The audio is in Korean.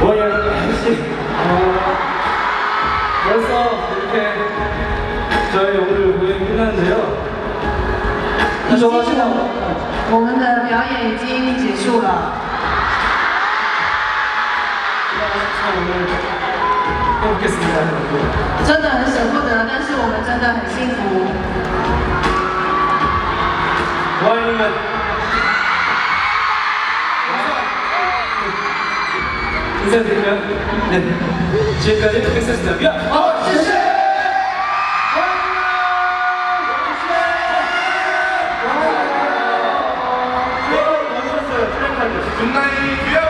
뭐야, 혹시, 어, 벌써 이렇게 저희 오늘 공연이 끝났는데요. 已经 하시나요? 我们的表演已经结束了。 참 오늘 행복했습니다. 여러분. 真的很舍不得，但是我们真的很幸福。 와인이면 인사드릴까요? 네. 지금까지 텍사스탑이야. 어, 진짜! 굿나잇, 귀여